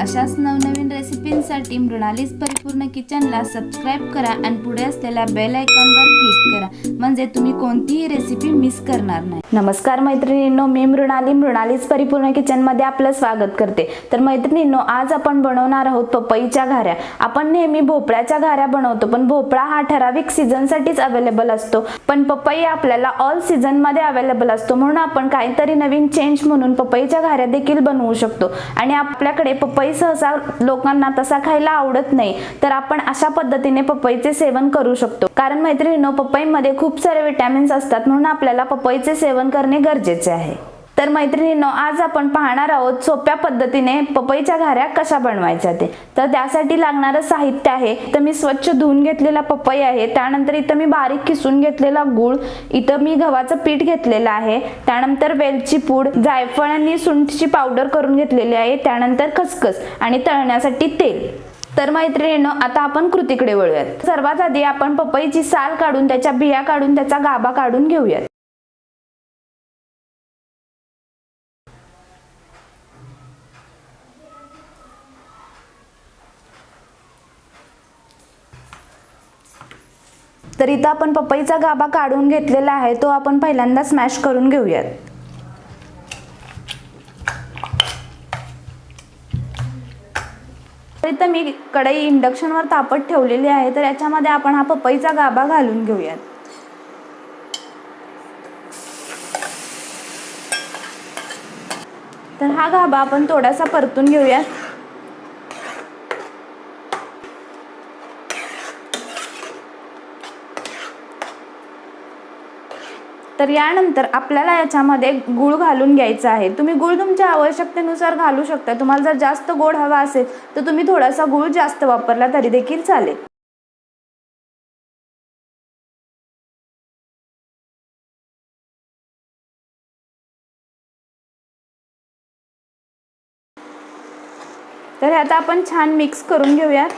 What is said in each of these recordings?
अशाच नवनवीन रेसिपींसाठी मृणालीस परिपूर्ण किचनला सबस्क्राईब करा आणि पुढे असलेल्या बेल आयकॉनवर क्लिक करा. म्हणजे तुम्ही कोणतीही रेसिपी मिस करणार नाही. नमस्कार मैत्रिणींनो मी मृणाली. मृणालीच परिपूर्ण किचनमध्ये आपलं स्वागत करते. तर मैत्रिणींनो आज आपण बनवणार आहोत पपईच्या घाऱ्या. आपण नेहमी भोपळ्याच्या घाऱ्या बनवतो पण भोपळा हा ठराविक सीझनसाठीच अवेलेबल असतो. पण पपई आपल्याला ऑल सीझनमध्ये अवेलेबल असतो. म्हणून आपण काहीतरी नवीन चेंज म्हणून पपईच्या घाऱ्या देखील बनवू शकतो. आणि आपल्याकडे पपई सहसा लोकांना तसा खायला आवडत नाही तर आपण अशा पद्धतीने पपईचे सेवन करू शकतो. कारण मैत्रिणीनो पपईमध्ये खूप सारे विटॅमिन्स असतात म्हणून आपल्याला पपईचे सेवन करणे गरजेचे आहे. तर मैत्रिणींनो आज आपण पाहणार आहोत सोप्या पद्धतीने पपईच्या घाऱ्या कशा बनवायच्या ते. तर त्यासाठी लागणारं साहित्य आहे तर मी स्वच्छ धुवून घेतलेला पपई आहे त्यानंतर इथं मी बारीक किसून घेतलेला गूळ इथं मी गव्हाचं पीठ घेतलेलं आहे त्यानंतर वेलची पूड जायफळ आणि सुंठची पावडर करून घेतलेली आहे त्यानंतर खसखस आणि तळण्यासाठी तेल. तर मैत्रिणींनो आता आपण कृतीकडे वळूयात. सर्वात आधी आपण पपईची साल काढून त्याच्या बिया काढून त्याचा गाभा काढून घेऊयात. तर इथं आपण पपईचा गाभा काढून घेतलेला आहे तो आपण पहिल्यांदा स्मॅश करून घेऊयात. तर इथं मी कढई इंडक्शनवर तापत ठेवलेली आहे तर याच्यामध्ये आपण हा पपईचा गाभा घालून घेऊयात. तर हा गाभा आपण थोडासा परतून घेऊयात. तर यानंतर आपल्याला याच्यामध्ये गूळ घालून घ्यायचा आहे. तुम्ही गूळ तुमच्या आवश्यकतेनुसार घालू शकता. तुम्हाला जर जास्त गोड हवा असेल तर तुम्ही थोडासा गूळ जास्त वापरला तरी देखील चालेल. तर आता आपण छान मिक्स करून घेऊयात.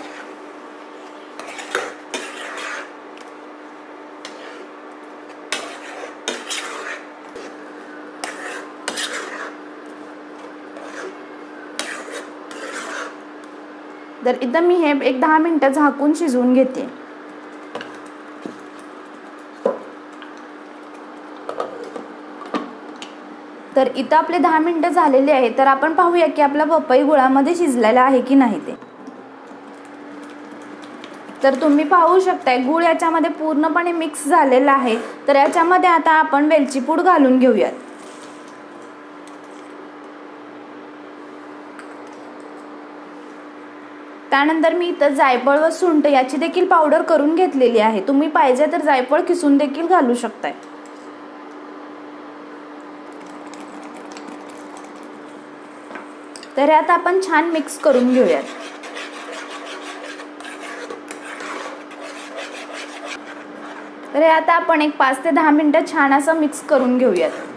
तर इथं मी हे एक दहा मिनटं झाकून शिजवून घेते. तर इथं आपले दहा मिनटं झालेले आहे तर आपण पाहूया की आपला पपई गुळामध्ये शिजलेला आहे की नाही ते. तर तुम्ही पाहू शकताय गुळ याच्यामध्ये पूर्णपणे मिक्स झालेला आहे. तर याच्यामध्ये आता आपण वेलची पूड घालून घेऊयात. त्यानंतर मी इथं जायफळ व सुंठ याची देखील पावडर करून घेतलेली आहे. तुम्ही पाहिजे तर जायफळ किसून देखील घालू शकताय. तर यात आपण छान मिक्स करून घेऊयात. तर आता आपण एक पाच ते दहा मिनटं छान असं मिक्स करून घेऊयात.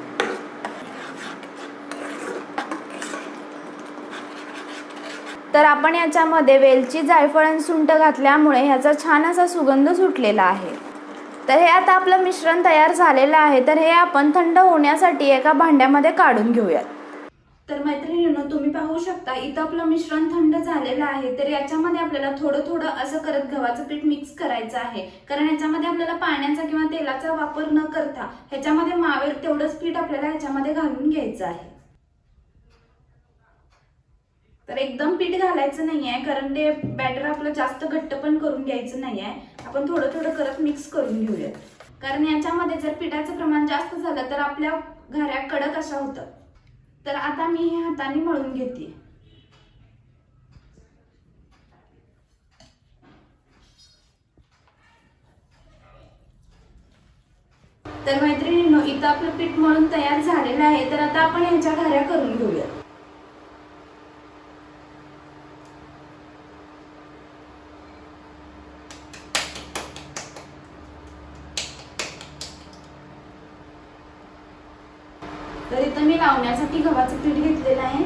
तर आपण याच्यामध्ये वेलची जायफळ आणि सुंट घातल्यामुळे ह्याचा छान असा सुगंध सुटलेला आहे. तर हे आता आपलं मिश्रण तयार झालेलं आहे. तर हे आपण थंड होण्यासाठी एका भांड्यामध्ये काढून घेऊयात. तर मैत्रिणींनो तुम्ही पाहू शकता इथं आपलं मिश्रण थंड झालेलं आहे. तर याच्यामध्ये आपल्याला थोडं थोडं असं करत गव्हाचं पीठ मिक्स करायचं आहे. कारण याच्यामध्ये आपल्याला पाण्याचा किंवा तेलाचा वापर न करता ह्याच्यामध्ये मावेल तेवढंच पीठ आपल्याला ह्याच्यामध्ये घालून घ्यायचं आहे. तर एकदम पीठ घालायचं नाही आहे कारण ते बॅटर आपलं जास्त घट्ट पण करून घ्यायचं नाही आहे आपण थोडं थोडं करत मिक्स करून घेऊयात. कारण याच्यामध्ये जर पिठाचं प्रमाण जास्त झालं तर आपल्या घाऱ्या कडक अशा होतात. तर आता मी हे हाताने मळून घेते. तर मैत्रिणींनो इथं आपलं पीठ मळून तयार झालेलं आहे. तर आता आपण यांच्या घाऱ्या करून घेऊया तर मी लावण्यासाठी गव्हाचं पीठ घेतलेलं आहे.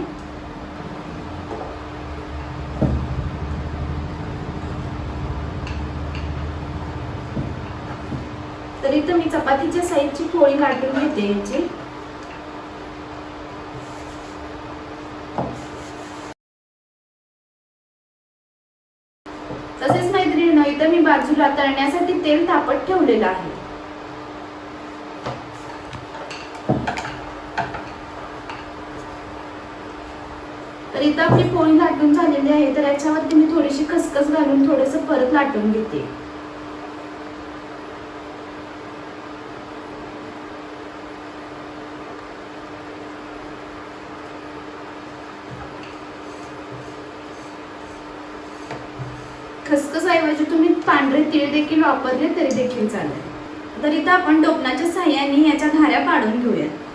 तर इथं मी चपातीच्या साईजची पोळी काढून घेते याची. तसेच मैत्रिणीनं इथं मी बाजूला तळण्यासाठी तेल तापत ठेवलेलं आहे. तर इथं आपली पोळी लाटून झालेली आहे तर याच्यावरती मी थोडीशी खसखस घालून थोडस परत लाटून घेते. खसखस ऐवजी तुम्ही पांढरे तीळ देखील वापरले तरी देखील चालेल. तर इथं आपण डोकणाच्या साह्याने याच्या घाऱ्या पाडून घेऊयात.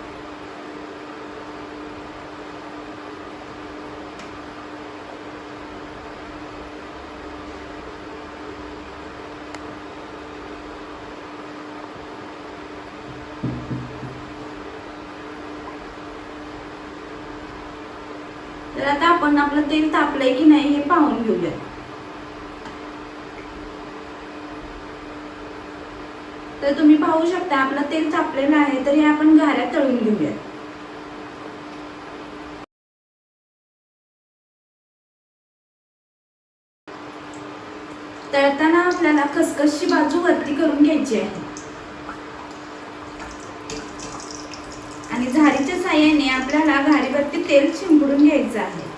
तर आता आपण आपलं तेल तापलंय की नाही हे पाहून घेऊया तर तुम्ही पाहू शकता आपलं तेल तापलेलं आहे तर हे आपण घाऱ्या तळून घेऊया तळताना आपल्याला खसखसची बाजू वरती करून घ्यायची आहे. आणि झारीच्या साह्याने आपल्याला घारीवरती तेल शिंपडून घ्यायचं आहे.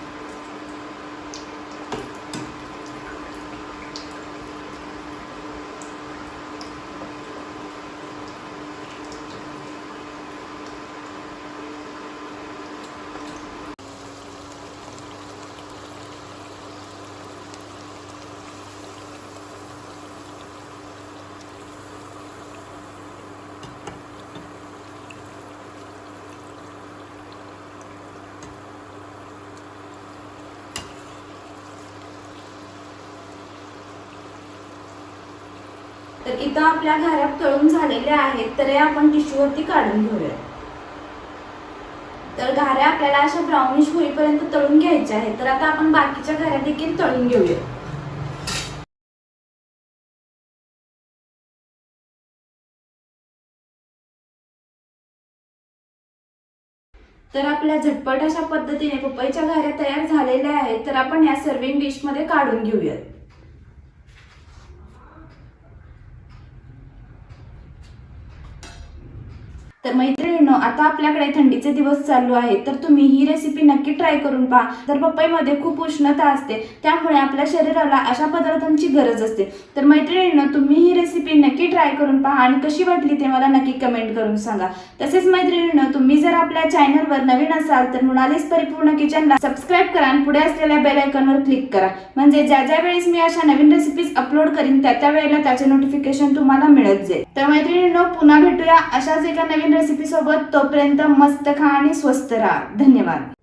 तर इथं आपल्या घाऱ्या तळून झालेल्या आहेत तर हे आपण टिश्यूवरती काढून घेऊया. तर घाऱ्या आपल्याला अशा ब्राउनिश होईपर्यंत तळून घ्यायच्या आहेत तर आता आपण बाकीच्या घाऱ्या देखील तळून घेऊया. तर आपल्या झटपट अशा पद्धतीने पपईच्या घाऱ्या तयार झालेल्या आहेत तर आपण या सर्विंग डिशमध्ये काढून घेऊयात. तर मैत्रिणींनो आता आपल्याकडे थंडीचे दिवस चालू आहेत तर तुम्ही ही रेसिपी नक्की ट्राय करून पहा. तर पपईमध्ये खूप उष्णता असते त्यामुळे आपल्या शरीराला अशा पदार्थांची गरज असते. तर मैत्रिणींनो तुम्ही ही रेसिपी नक्की ट्राय करून पहा आणि कशी वाटली ते मला नक्की कमेंट करून सांगा. तसेच मैत्रिणींनो तुम्ही जर आपल्या चॅनलवर नवीन असाल तर मुणालीस परिपूर्ण किचनला सबस्क्राईब करा आणि पुढे असलेल्या बेल आयकॉनवर क्लिक करा. म्हणजे ज्या ज्या वेळेस मी अशा नवीन रेसिपीज अपलोड करीन त्या त्या वेळेला त्याचे नोटिफिकेशन तुम्हाला मिळत जाईल. तर मैत्रिणींनो पुन्हा भेटूया अशाच एका नवीन रेसिपी सोबत. तोपर्यंत मस्त खा आणि स्वस्त राहा. धन्यवाद.